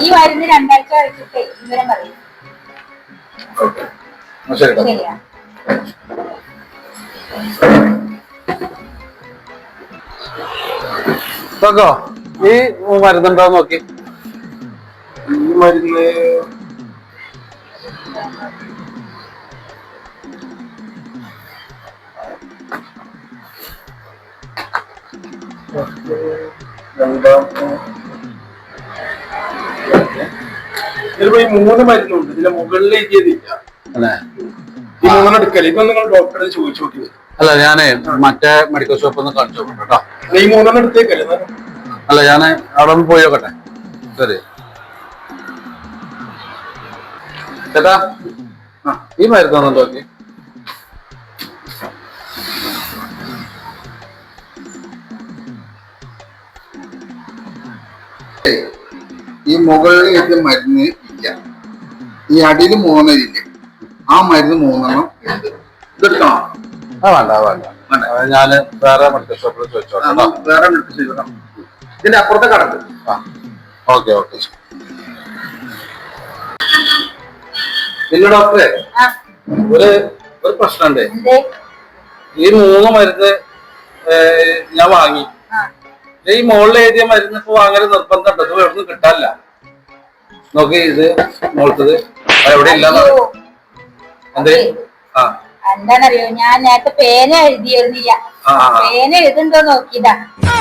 ഈ മരുന്ന് രണ്ടാഴ്ച കഴിച്ചിട്ട് വിവരം പറയും. ഓക്കെ ശരി കേട്ടോ. ശരിയാ. നോക്കോ ഈ മരുന്നുണ്ടോ നോക്കി. ഈ മരുന്ന് രണ്ടാം ഇതിലിപ്പോ ഈ മൂന്ന് മരുന്നുണ്ട്. ഇതിന്റെ മുകളിലേക്ക് എഴുതിയതില്ല. അല്ലേ? ഈ മൂന്നെണ്ണം എടുക്കൽ ഇപ്പൊ നിങ്ങൾ ഡോക്ടറെ ചോദിച്ചു നോക്കി അല്ല ഞാനേ മറ്റേ മെഡിക്കൽ ഷോപ്പിൽ ഒന്ന് കാണിച്ചു കേട്ടോ. ഈ മൂന്നെണ്ണം എടുത്തേക്കല്ലേ? അല്ല ഞാൻ അവിടെ ഒന്ന് പോയി നോക്കട്ടെ. ശരി. ചേട്ടാ ഈ മരുന്ന് ഒന്ന് നോക്കി. ഈ മുകളിൽ എഴുതിയ മരുന്ന് ഇല്ല. ഈ അടിയിൽ മൂന്നരില്ല ആ മരുന്ന് മൂന്നെണ്ണം ഉണ്ട്. ഇതെടുക്കണോ ആ വേണ്ട വേണ്ട. ഞാൻ വേറെ മെഡിക്കൽ ഷോപ്പിൽ കേട്ടോ. വേറെ മെഡിക്കൽ ഇതിന്റെ അപ്പുറത്തെ കടക്ക് ആ ഓക്കെ ഓക്കെ. പിന്നെ ഡോക്ടറെ. ഒരു ഒരു പ്രശ്നമുണ്ട്. ഈ മൂന്ന് മരുന്ന് ഞാൻ വാങ്ങി. ഈ മുകളിൽ എഴുതിയ മരുന്ന് ഇപ്പൊ വാങ്ങൽ നിർബന്ധമുണ്ട്. ഇത് എവിടെ നിന്ന് കിട്ടാനില്ല. നോക്കി ഇത് മോളത്തത് എവിടെ ഇല്ലെന്ന്. എന്തേ? ആ. എന്താണറിയോ ഞാൻ നേരത്തെ പേന എഴുതിയിരുന്നില്ല. പേന എഴുതുണ്ടോ നോക്കിയതാ.